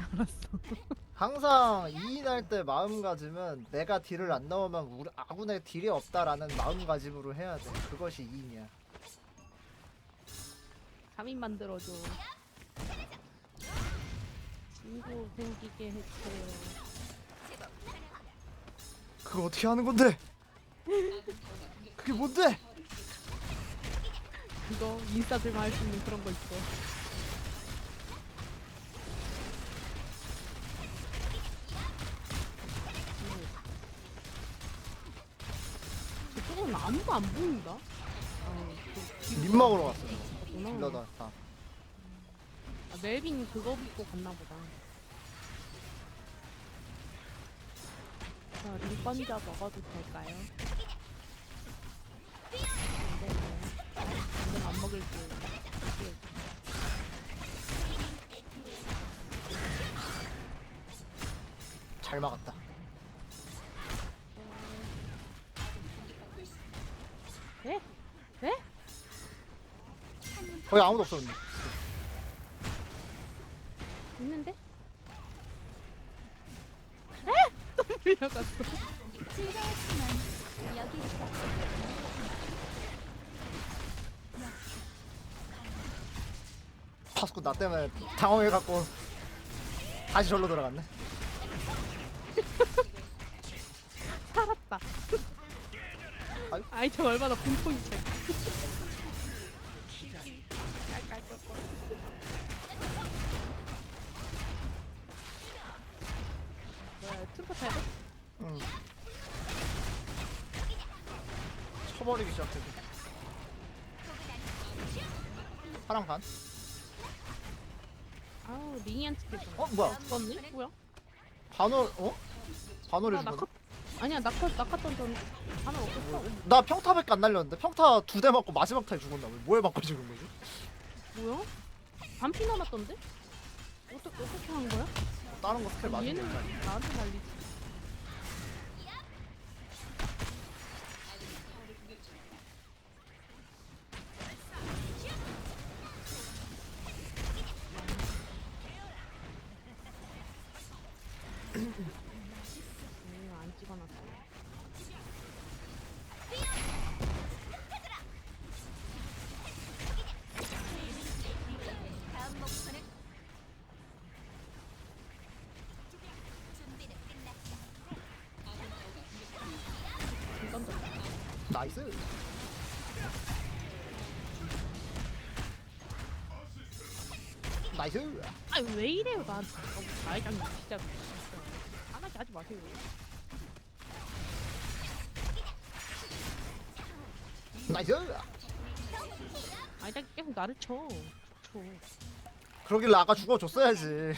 알았어. 항상 2인 할 때 마음가짐은 내가 딜을 안 넣으면 우리 아군의 딜이 없다라는 마음가짐으로 해야 돼. 그것이 2인이야. 3인 만들어줘. 친구 생기게 해줘요. 그거 어떻게 하는 건데? 그게 뭔데? 그거 인싸들만 할 수 있는 그런 거 있어. 저쪽은 아무도 안 보인다. 립 먹으러 갔어. 갔구나. 딜러다 다. 아, 멜빈 그거 입고 갔나 보다. 자, 립번자 먹어도 될까요? 안 되네. 이건 안 먹을게요. 잘 막았다. 네? 네? 거기 아무도 없었는데. 있는데? 에? 또 물려갔어. 즐거웠지만 여기 파스코 나 때문에 당황해갖고 다시 절로 들어갔네. 아유. 아이, 저 얼마나 분통이지. 뭐야, 트루퍼 타야 돼? 응. 쳐버리기 시작해. 파랑 반? 아우, 링이안 찍혔어. 어 뭐야? 죽었네? 뭐야? 반월 어? 반월이 나 낙하, 아니야, 낙하, 낙하 던전 하나 없었어. 나 평타밖에 안 날렸는데 평타 두 대 맞고 마지막 타에 죽었나 왜 뭐에 맞고 죽은 거지? 뭐야? 반피 남았던데? 어떻게, 어떻게 한 거야? 다른 거 스킬 맞은 얘는 거 아니야? 나한테 날리지. 나이스. 나이스. 아니 왜 이래요 어, 나이장 진짜 안하게 하지 마세요 나이스. 아이장 계속 나를 쳐 쳐. 그러길래 아까 죽어줬어야지.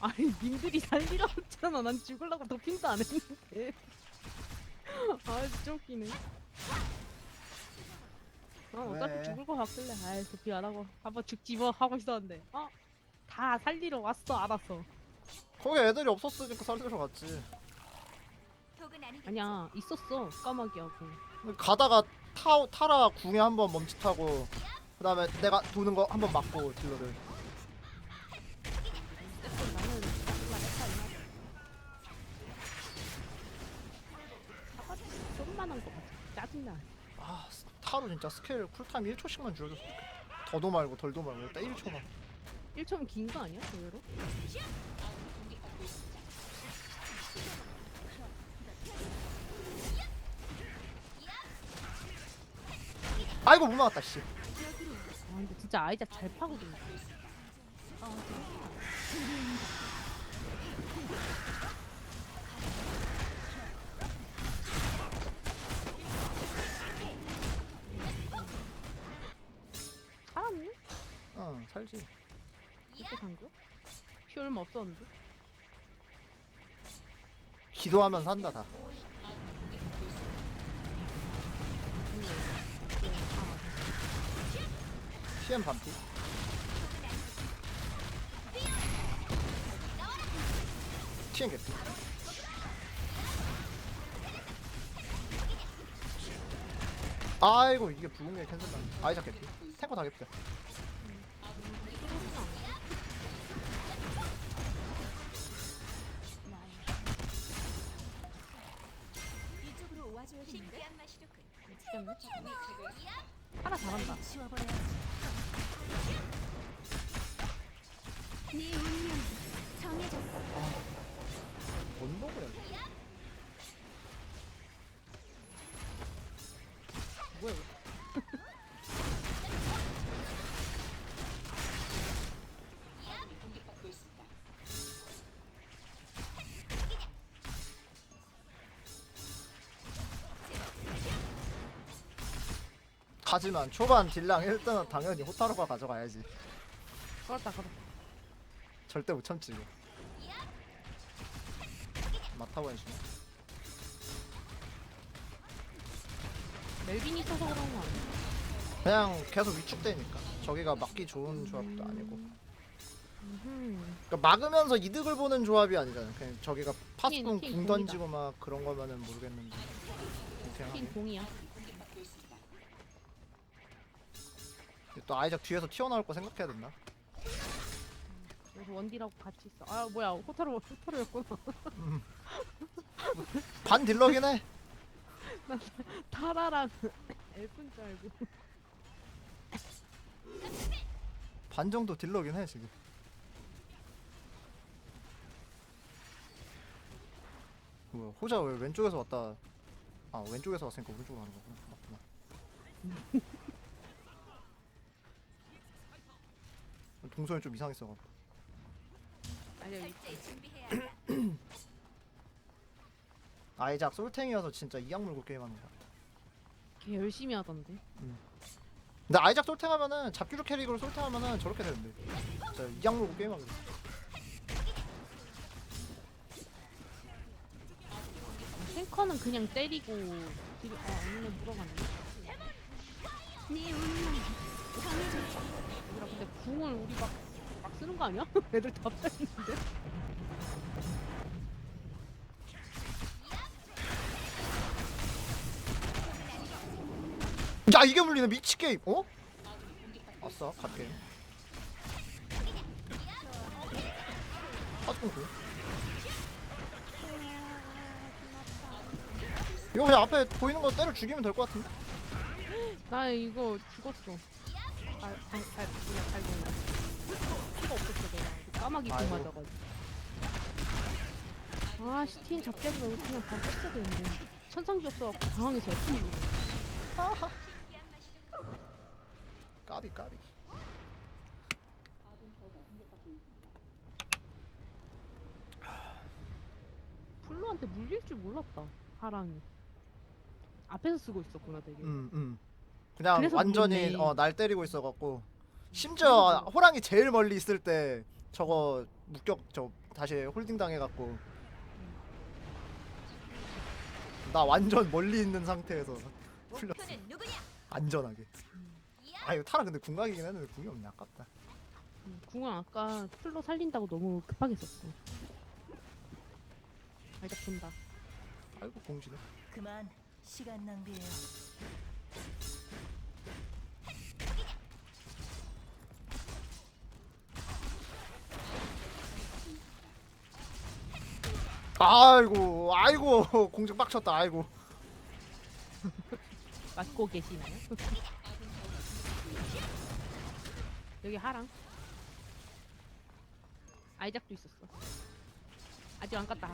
아니 님들이 살리라 했잖아 난 죽으려고 도핑도 안 했는데 아 진짜 웃기네 난 어차피 왜? 죽을 거 같길래 아이 도핑 안 하고 한번 죽지 뭐 하고 있었는데 어? 다 살리러 왔어 알았어 거기 애들이 없었으니까 살리러 갔지. 아니야 있었어 까마귀하고 근데 가다가 타 타라 궁에 한번 멈칫하고 그다음에 내가 도는 거 한번 맞고 딜러를. 짜증나 아 타로 진짜 스케일 쿨타임 1초씩만 줄여줬으면 좋겠다. 더도 말고 덜도 말고 일단 1초만. 1초면 긴거 아니야 의외로? 아이고 못 막았다 씨. 아 근데 진짜 아이작 잘 파거든. 살 살지. 이렇게 산 거? 피 얼마 없었는데? 기도하면 산다 다. PM 반피. TN 개피. 아이고 이게 부흥의 캔슬 당. 아이작 개피. 탱커 다 개피 이쪽으로 와줘야지. 네 운명 정해졌어. 아, 번복을 해. 하지만 초반 딜량 1등은 당연히 호타루가 가져가야지. 걸었다 걸었다. 절대 못 참지. 이거. 맡아봐 해주네. 멜빈이 있어서 그런 거 아니야? 그냥 계속 위축되니까. 저기가 막기 좋은 조합도 아니고. 음. 그러니까 막으면서 이득을 보는 조합이 아니잖아. 그냥 저기가 파스콘 퀸 궁. 던지고 막 그런 거면은 모르겠는데. 하네. 공이야. 또 아이작 뒤에서 튀어나올 거 생각해야 된다. 그래서 원디라고 같이 있어. 아 뭐야 호타루 호타루였구나. 반 딜러긴 해. 타라랑 엘프인 줄 알고. 반 정도 딜러긴 해 지금. 뭐야 호자 왜 왼쪽에서 왔다? 아 왼쪽에서 왔으니까 오른쪽으로 가는 거구나. 맞구나. 동선이 좀 이상했어. 아니야 철저히 준비해야 해. 아이작 솔탱이어서 진짜 이악 물고 게임하는 거야. 걔 열심히 하던데. 근데 아이작 솔탱하면은 잡기로 캐릭으로 솔탱하면은 저렇게 되는데. 진짜 이악 물고 게임하는 거. 탱커는 그냥 때리고 딜, 아 오늘 물어갔네. 네 운명. 얘들아 궁을 우리 막, 막 쓰는 거 아니야? 애들 다 빼는데? 야 이게 물리네 미치 게임. 어? 아싸 갓 게임. 파스콘 그. 이거 그냥 앞에 보이는 거 때려 죽이면 될 것 같은데? 나 이거 죽었어. 아, 아, 아, 뭐야, 아이고. 피가 없었어, 내가. 그 까마귀 공 아이고. 맞아가지고. 아, 시티인 잡기하지 말고 그냥 바로 뺐어야 되는데. 천상기 없어갖고 당황해서 누르 까비 까비. 플로한테 물릴 줄 몰랐다, 하랑이. 앞에서 쓰고 있었구나, 되게. 음 음. 그냥 그래서 완전히. 어, 날 때리고 있어갖고 심지어 호랑이 제일 멀리 있을 때 저거 목격 저 다시 홀딩 당해갖고 나 완전 멀리 있는 상태에서 풀렸어 목표는 누구냐? 안전하게. 아 이거 타라 근데 궁각이긴 했는데 궁이 없네 아깝다. 음, 궁은 아까 플로 살린다고 너무 급하게 썼어. 알짝 본다. 아이고 공지네. 그만 시간 낭비예요. 아이고 아이고 공중 빡쳤다 아이고. 맞고 계시나요? 여기 하랑. 아이작도 있었어. 아직 안 갔다.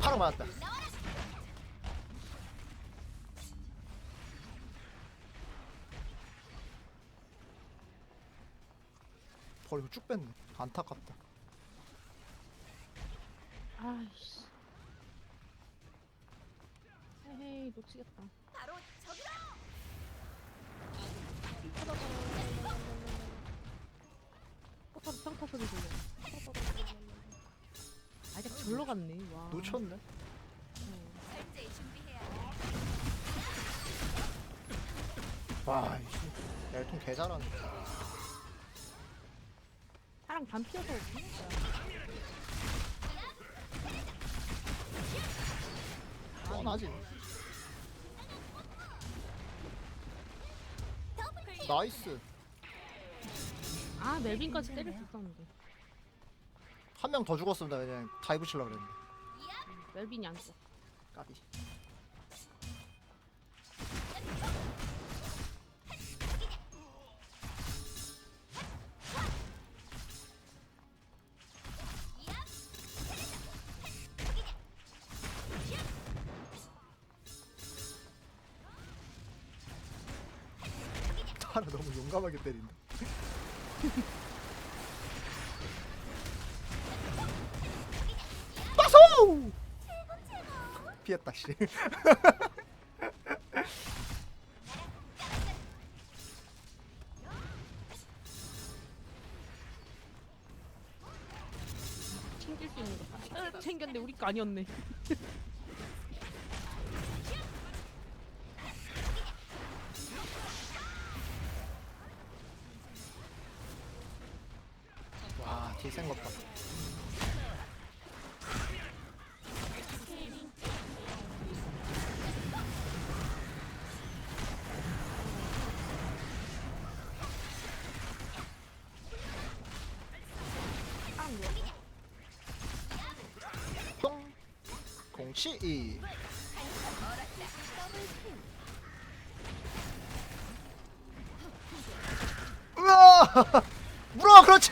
하루 맞았다. 버리고 쭉 뺐네. 안타깝다. 아이씨. 헤헤이 놓치겠다. 바로 저기다. 포탑 평타 소리 들려. 아이작 절로 갔네. 와. 놓쳤네. 어. 철저히 준비해야 해. 와, 이씨. 열통 개 잘하네. 하랑 반 피어서 뻔하지. 나이스. 아 멜빈까지 때릴 수 있었는데. 한 명더나 그냥 다이브 치려고 그랬는데. 멜빈이 안 죽어. 까비 타라 너무 용감하게 때린다. 빠소! 피했다 씨. 챙길 수 있는 거. 다 챙겼는데 우리 거 아니었네 똥. 공치 이. 으아! 물어 그렇지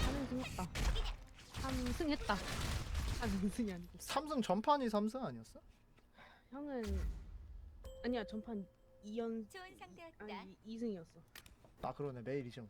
삼승했다. 삼승했다 삼승이 아니고. 삼승 전판이 삼승 아니었어? 형은 아니야 전판 2연 좋은 상태였다. 아니 2승이었어. 아 그러네. 매일 이정네